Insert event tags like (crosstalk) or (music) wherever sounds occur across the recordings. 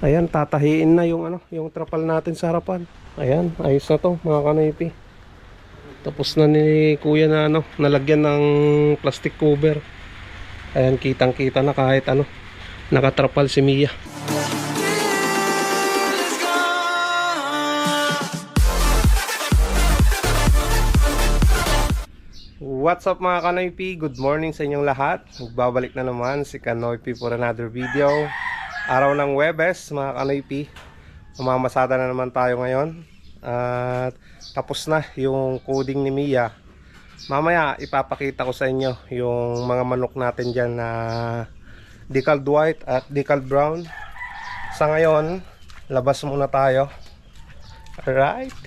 Ayan, tatahiin na yung ano, yung trapal natin sa harapan. Ayan, ayos na to mga kanoypi. Tapos na ni kuya na ano, nalagyan ng plastic cover. Ayan, kitang kita na kahit ano, nakatrapal si Mia. What's up mga Kanoypi? Good morning sa inyong lahat. Magbabalik na naman si Kanoypi for another video. Araw ng Webes mga Kanoypi. Mamamasada na naman tayo ngayon. At tapos na yung coding ni Mia. Mamaya ipapakita ko sa inyo yung mga manok natin dyan na decaled white at decaled brown. Sa ngayon, labas muna tayo. Alright.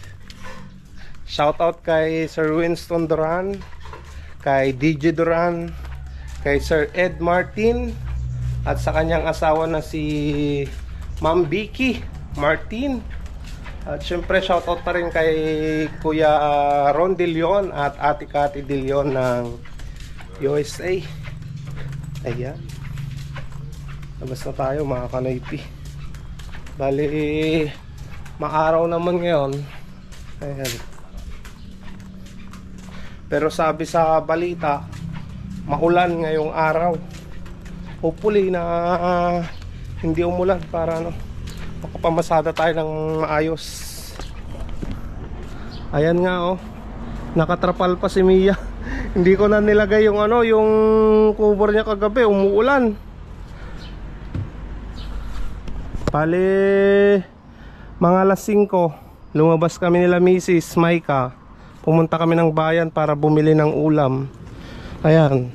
Shoutout kay Sir Winston Duran, kay DJ Duran, kay Sir Ed Martin, at sa kanyang asawa na si Ma'am Vicky Martin. At syempre shoutout pa rin kay Kuya ah, Ron De Leon at Ate Cathy De Leon ng USA. Ayan. Labas na tayo mga kanaypi. Bali, maaraw naman ngayon. Ayan. Pero sabi sa balita, maulan ngayong araw. Hopefully na ah, hindi umulan para ano, makapamasada tayo ng maayos. Ayan nga oh. Nakatrapal pa si Mia. (laughs) hindi ko na nilagay yung ano, yung cover niya kagabi, umuulan. Pali mga alas 5, lumabas kami nila Mrs. Maika pumunta kami ng bayan para bumili ng ulam ayan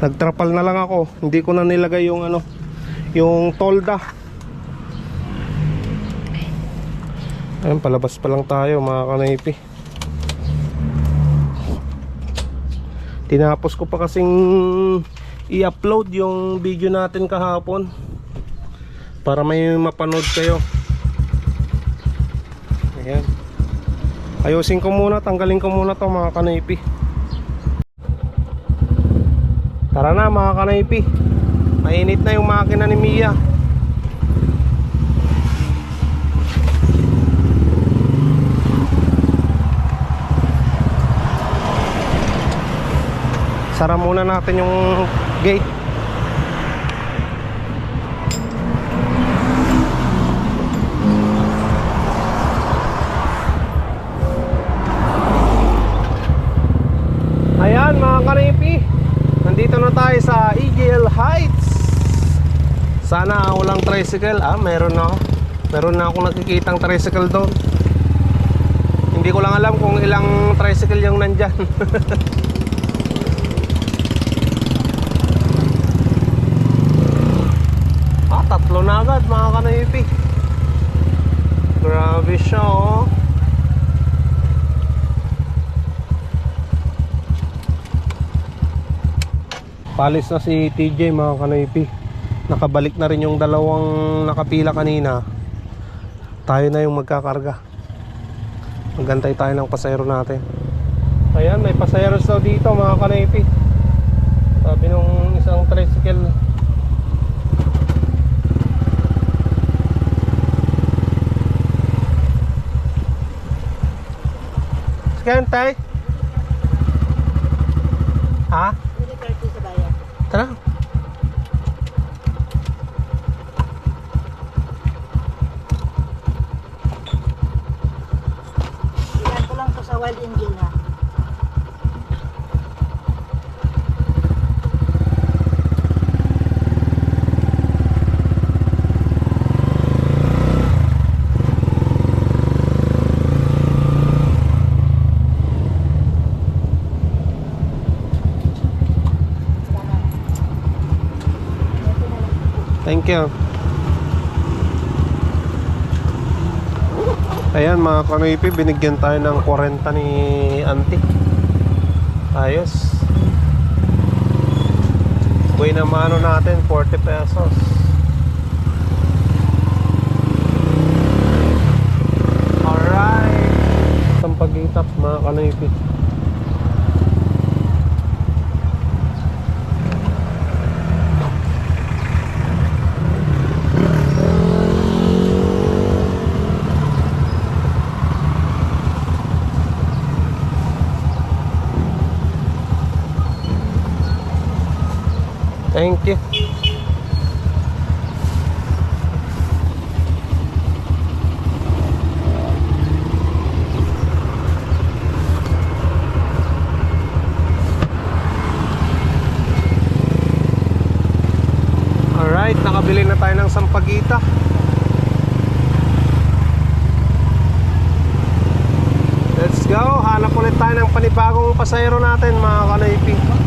nagtrapal na lang ako. Hindi ko na nilagay yung ano yung tolda. Ayan palabas pa lang tayo mga kanaypi. Tinapos ko pa kasing i-upload yung video natin kahapon para may mapanood kayo. Ayan. Ayusin ko muna, tanggalin ko muna to mga kanaypi. Tara na mga kanaypi. Mainit na yung makina ni Mia. Sara muna natin yung gate. Eagle Heights. Sana walang tricycle. Ah meron na Meron na akong nakikitang tricycle doon. Hindi ko lang alam kung ilang tricycle yung nandyan. (laughs) Ah tatlo na agad mga karipi Grabe siya oh Palis na si TJ mga kanoypi Nakabalik na rin yung dalawang nakapila kanina. Tayo na yung magkakarga. Magantay tayo ng pasayro natin. Ayan may pasayeros daw dito mga kanoypi Sabi nung isang tricycle. Scan tay? Ha? Tara You. Ayan mga kanoipi, binigyan tayo ng 40 ni auntie. Ayos. Buhay na mano natin, 40 pesos. Alright. Ang pag-itap mga kanoipi. Thank you. Alright, nakabili na tayo ng sampagita. Let's go. Hanap ulit tayo ng panibagong pasayro natin mga kanaypi.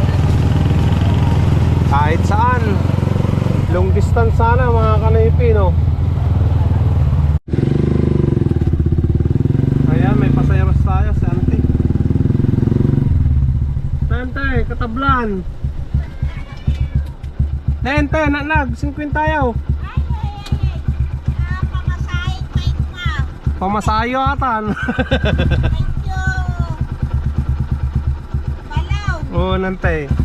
Kahit saan. Long distance sana mga kanaypi no. Ayan, may pasayros tayo si Auntie. Tante, katablan. Tente, nanag, 50 tayo. Pamasayo atan. (laughs) Oo, nante.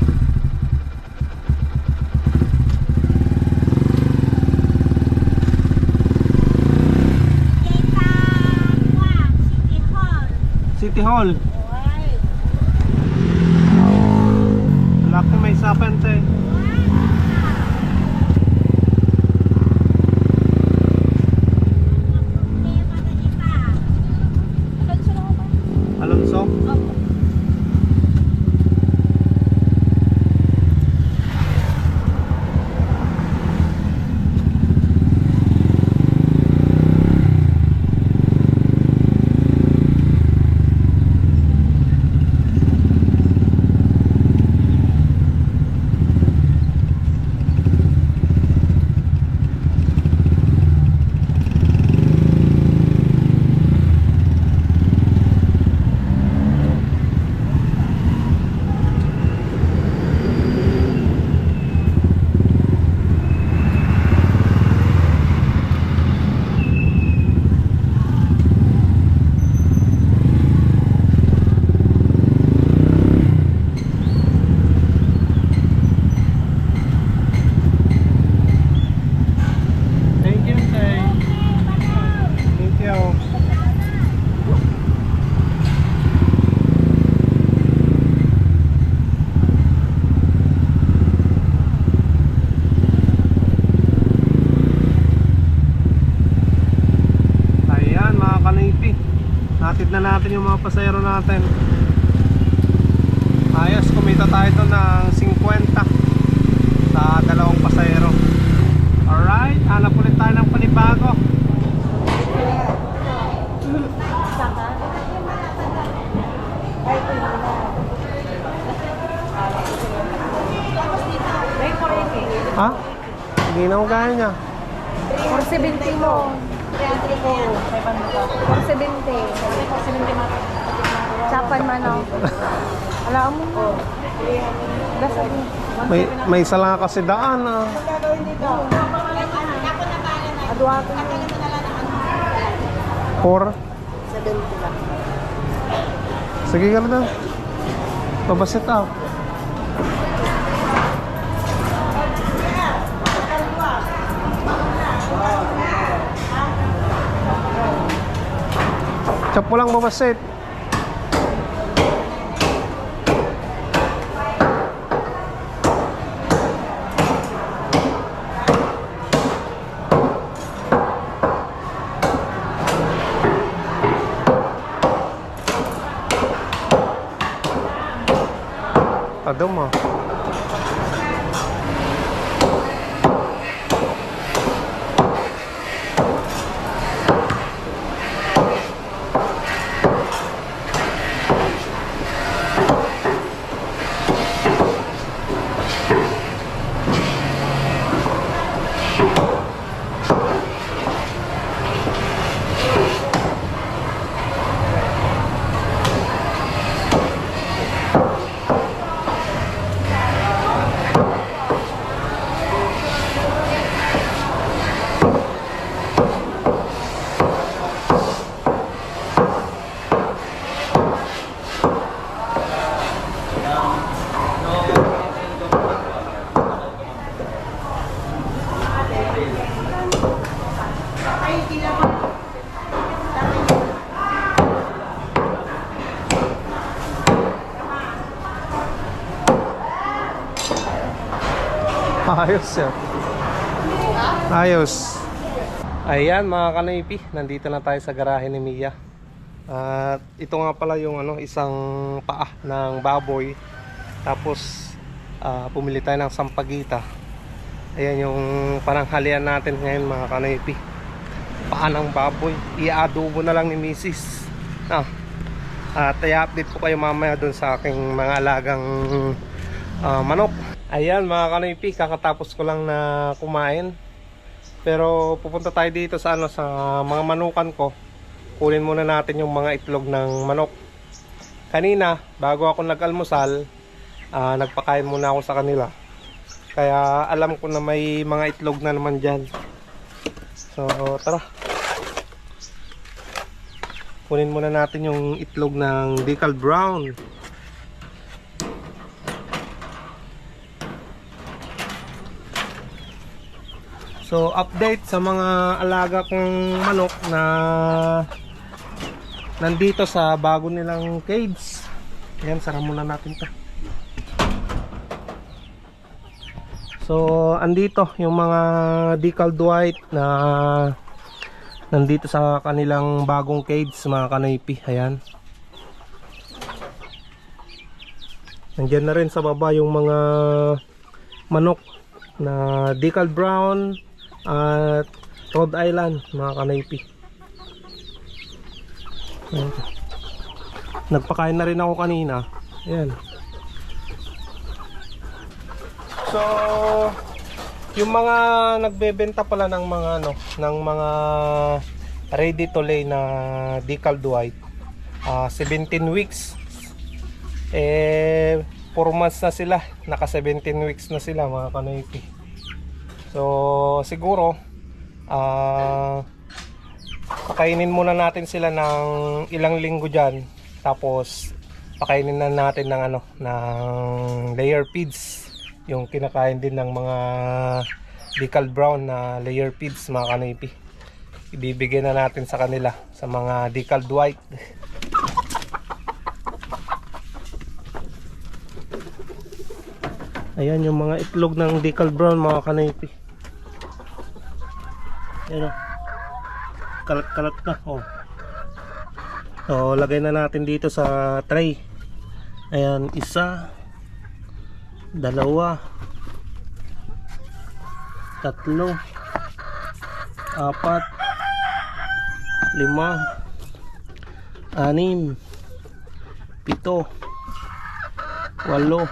City Hall. Laki may sapan te. Alonso. Thank you, Tay. Thank you. Ayan mga kanipi Natid na natin yung mga pasayro natin Ayos, kumita tayo doon ng 50 Sa dalawang pasayro Alright, hanap ulit tayo ng panibago Ha? Na gaya niya 470 mo. 470. 470 Chapan man ako. Alam mo mo. May, may isa lang kasi daan ah. Adwa ko. 4 Sige ka na daw Pabasit ah Chop mo lang babasit Adom ah Ayos sir. Ayos. Ayan mga kanaypi, nandito na tayo sa garahe ni Mia. At ito nga pala yung ano, isang paa ng baboy. Tapos ah, pumili tayo ng sampagita. Ayan yung pananghalian natin ngayon mga kanaypi. Paa ng baboy. Iaadobo na lang ni Mrs. Ah. At i-update ko kayo mamaya dun sa aking mga alagang ah, manok. Ayan mga kanaypi, kakatapos ko lang na kumain. Pero pupunta tayo dito sa ano sa mga manukan ko. Kunin muna natin yung mga itlog ng manok. Kanina, bago ako nag-almusal, ah, nagpakain muna ako sa kanila. Kaya alam ko na may mga itlog na naman dyan. So, tara. Kunin muna natin yung itlog ng decal brown. So, update sa mga alaga kong manok na nandito sa bago nilang cage. Ayan, sara muna natin to. So, andito yung mga decal white na nandito sa kanilang bagong cage, mga kanaypi. Ayan. Nandiyan na rin sa baba yung mga manok na decal brown at Rhode Island, mga kanaypi. Ayan. Nagpakain na rin ako kanina. Ayan. So, yung mga nagbebenta pala ng mga ano, ng mga ready to lay na decal white, ah 17 weeks. Eh 4 months na sila, naka 17 weeks na sila mga kanoypi. So, siguro ah pakainin muna natin sila ng ilang linggo diyan. Tapos pakainin na natin ng ano, ng layer feeds. Yung kinakain din ng mga decal brown na layer feeds mga kanipi. Ibibigay na natin sa kanila sa mga decal white (laughs) ayan yung mga itlog ng decal brown mga kanipi ayan o kalat kalat na oh. so lagay na natin dito sa tray. Ayan isa dalawa tatlo apat lima anim pito walo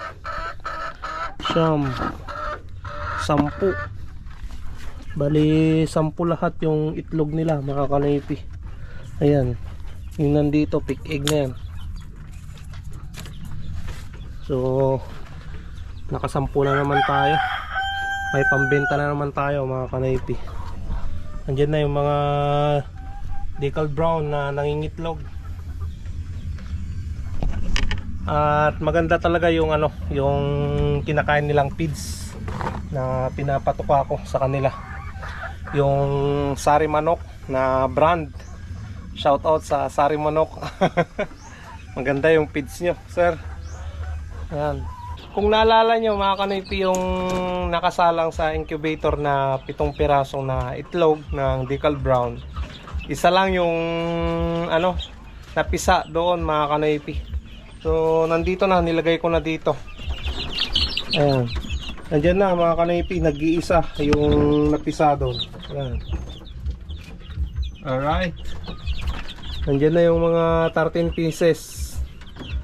siyam. Sampu. Bali sampu lahat yung itlog nila mga ayan. Yung nandito pick egg na yan. So nakasampu na naman tayo. May pambenta na naman tayo mga kanaypi. Andyan na yung mga decal brown na nangingitlog at maganda talaga yung ano yung kinakain nilang feeds na pinapatuka ko sa kanila. Yung sari manok na brand. Shout out sa sari manok. (laughs) Maganda yung feeds nyo sir. Ayan. Kung naalala nyo mga kanipi yung nakasalang sa incubator na pitong pirasong na itlog ng decal brown isa lang yung ano napisa doon mga kanipi so nandito na nilagay ko na dito. Ayan. Nandyan na mga kanipi nag-iisa yung napisa doon ayan. Alright. Nandyan na yung mga 13 pieces.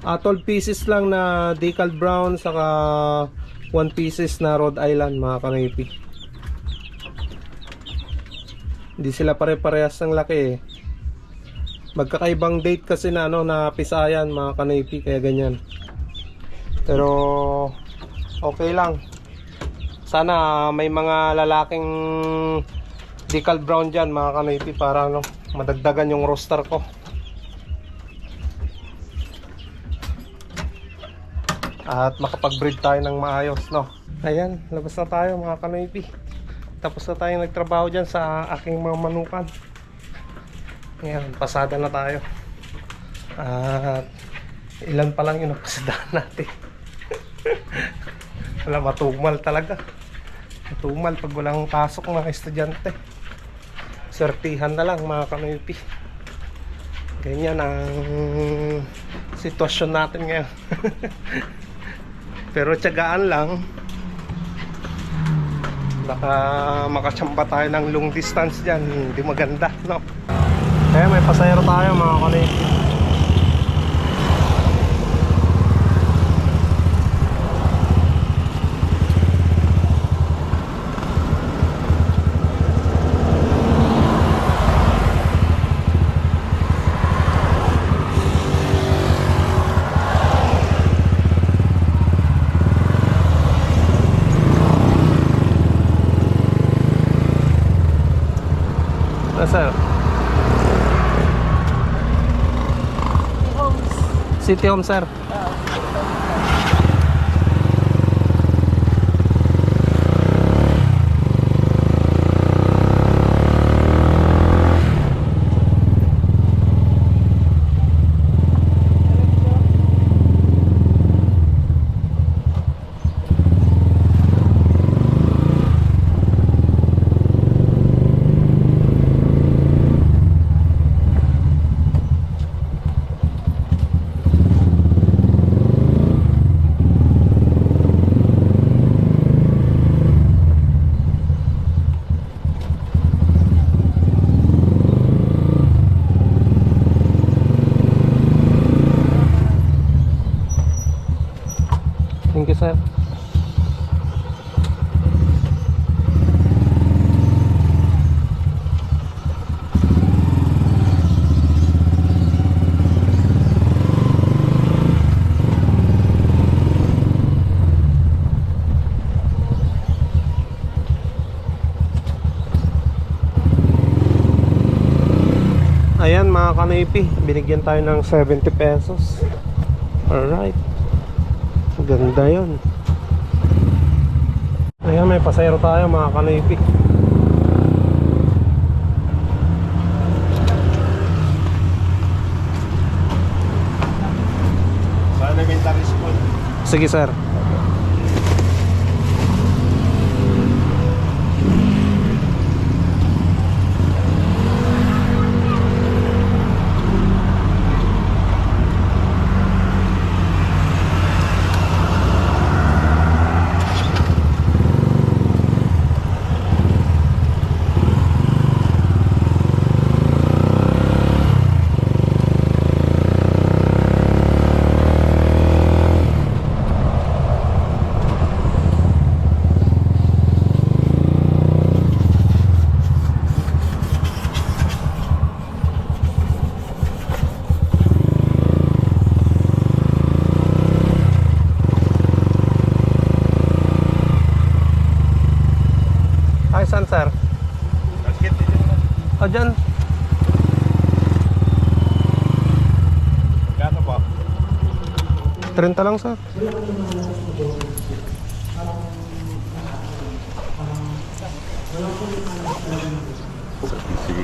Ah, 12 pieces lang na decal brown saka 1 pieces na Rhode Island mga kanipi. Hindi sila pare-parehas ng laki eh. Magkakaibang date kasi na ano na pisayan mga kanipi kaya ganyan. Pero okay lang. Sana may mga lalaking decal brown diyan mga kanipi para ano madagdagan yung roster ko. at makapag-breed tayo ng maayos, no? Ayan, labas na tayo mga kanoypi. Tapos na tayo nagtrabaho dyan sa aking mga manukan. Ayan, pasada na tayo. At ilan pa lang yung napasadahan natin. (laughs) Wala, matumal talaga. Tumal pag walang pasok mga estudyante. Swertihan na lang mga kanoypi. Ganyan ang sitwasyon natin ngayon. (laughs) Pero tiyagaan lang. Baka makachamba tayo ng long distance dyan. Hindi maganda, no? Kaya may pasayro tayo mga kanoypi. Ah, sir. Homes. City Home, sir. Thank you, sir. Kanipi, binigyan tayo ng 70 pesos. Alright. Ganda yun. Ayan, may pasayro tayo mga school. Sige sir. Ay, saan sir? Basket din naman. O, dyan. Kano ba? 30 lang sir. Sige.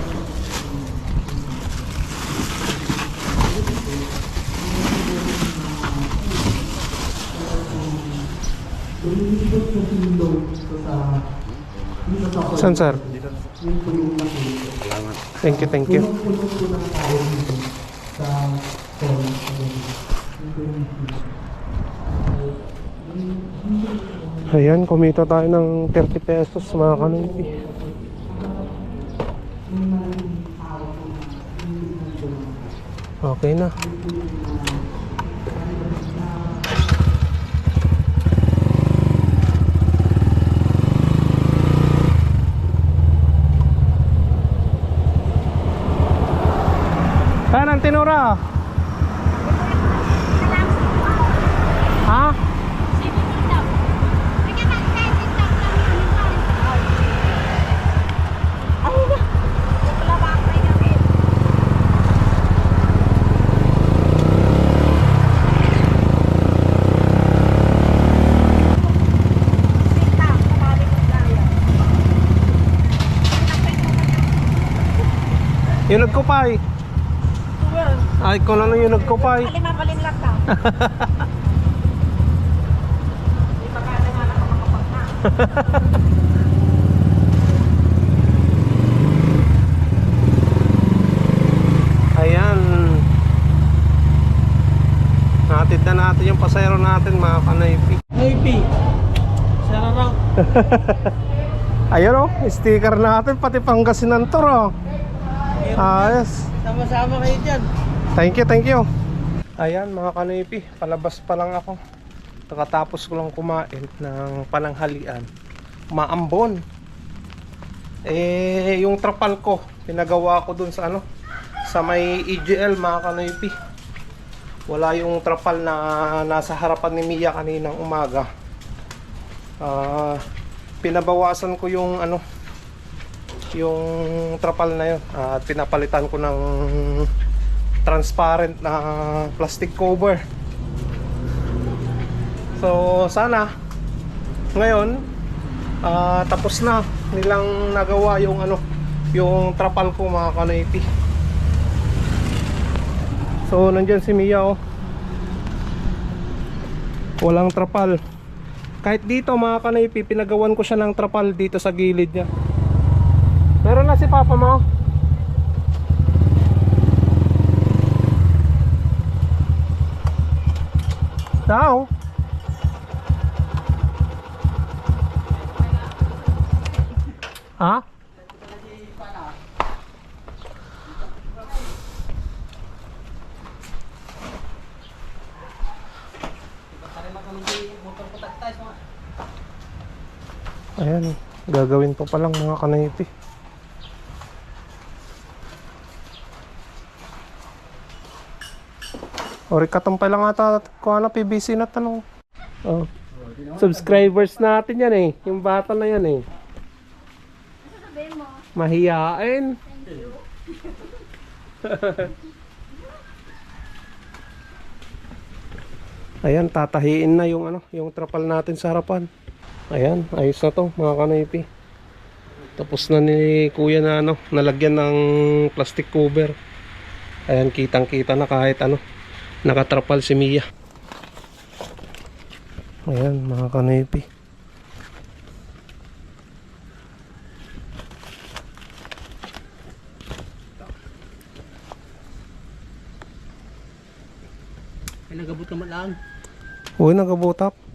Saan sir? Thank you, thank you. Ayan, kumita tayo ng 30 pesos mga kanipi. Okay na. Saan ang tinura? Ha? Ano yung nagkupay. Ay, ko na lang yung nagkupay. Alimabalin lang ka. Hindi pa kaya na nakakapag na. Ayan. Natid na natin yung pasayro natin mga kanaypi. Kanaypi. Sararang. (laughs) Ayan o, oh, sticker natin pati Pangasinan to ro. Oh. Ayos. Sama-sama kayo dyan. Thank you, thank you. Ayan mga kanipi, palabas pa lang ako. Nakatapos ko lang kumain ng pananghalian. Maambon. Eh, yung trapal ko, pinagawa ko dun sa ano, sa may EGL mga kanipi. Wala yung trapal na nasa harapan ni Mia kaninang umaga. Ah, pinabawasan ko yung ano, yung trapal na yun at pinapalitan ko ng transparent na plastic cover. So sana ngayon ah, tapos na nilang nagawa yung ano yung trapal ko mga kanoipi so nandyan si Mia oh. Walang trapal. Kahit dito mga kanoipi pinagawan ko siya ng trapal dito sa gilid niya Papa mo? Tao? Ha? Ayan, gagawin pa palang mga kanayipi. Ori katumpay lang ata kung ano PBC na tanong. Oh. Subscribers natin yan eh. Yung bata na yan eh. Mahiyain. (laughs) Ayan, tatahiin na yung ano, yung trapal natin sa harapan. Ayan, ayos na to mga kanaypi. Tapos na ni kuya na ano, nalagyan ng plastic cover. Ayan, kitang kita na kahit ano, nakatrapal si Mia. Ayan, mga kanaypi. Ay, nagabot naman lang. Uy, nagabutap.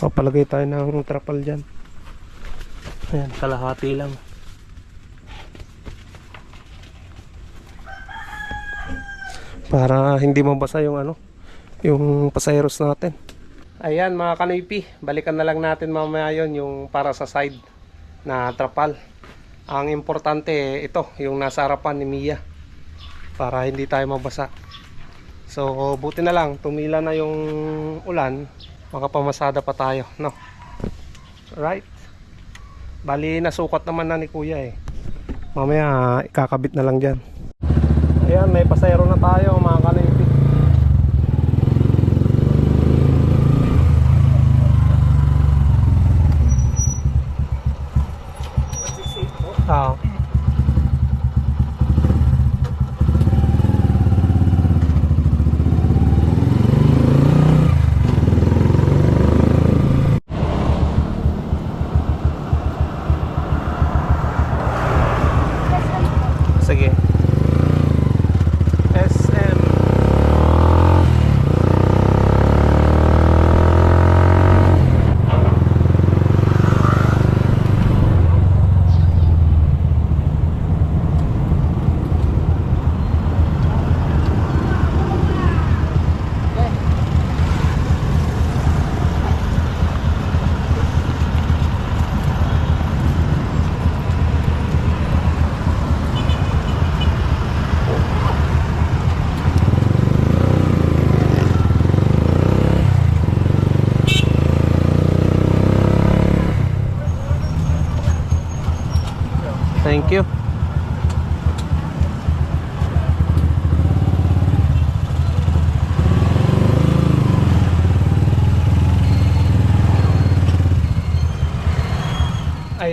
Papalagay tayo ng trapal dyan. Ayan, kalahati lang. para hindi mabasa yung ano yung pasayeros natin ayan mga kanoypi balikan na lang natin mamaya yon yung para sa side na trapal ang importante ito yung nasa harapan ni Mia para hindi tayo mabasa so buti na lang tumila na yung ulan makapamasada pa tayo no right bali nasukat naman na ni kuya eh mamaya ikakabit na lang dyan Ayan, may pasayro na tayo mga kanipi. Ah. Sige. SM Thank you.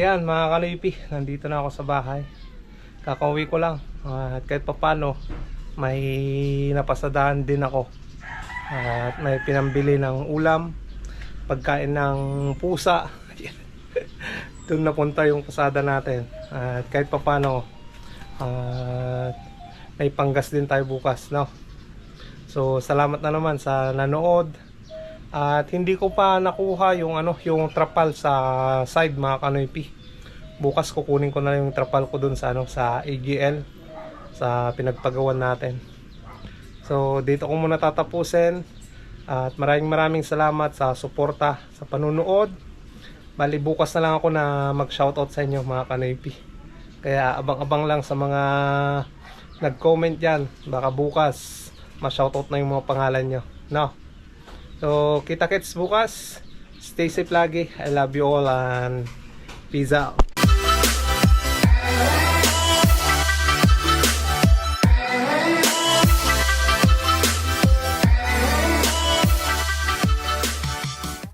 Ayan mga kalipi, nandito na ako sa bahay. Kakauwi ko lang. At kahit papano, may napasadahan din ako. At may pinambili ng ulam pagkain ng pusa. (laughs) Doon napunta yung pasada natin. At kahit papano at may panggas din tayo bukas no? So salamat na naman sa nanood. At hindi ko pa nakuha yung ano yung trapal sa side mga kanoypi bukas kukunin ko na yung trapal ko dun sa ano sa AGL sa pinagpagawan natin. So dito ko muna tatapusin. At maraming maraming salamat sa suporta sa panunood. Bali bukas na lang ako na mag shoutout sa inyo mga kanoypi kaya abang-abang lang sa mga nag-comment dyan. Baka bukas ma-shoutout na yung mga pangalan nyo. No? So kita kits bukas. Stay safe lagi. I love you all and peace out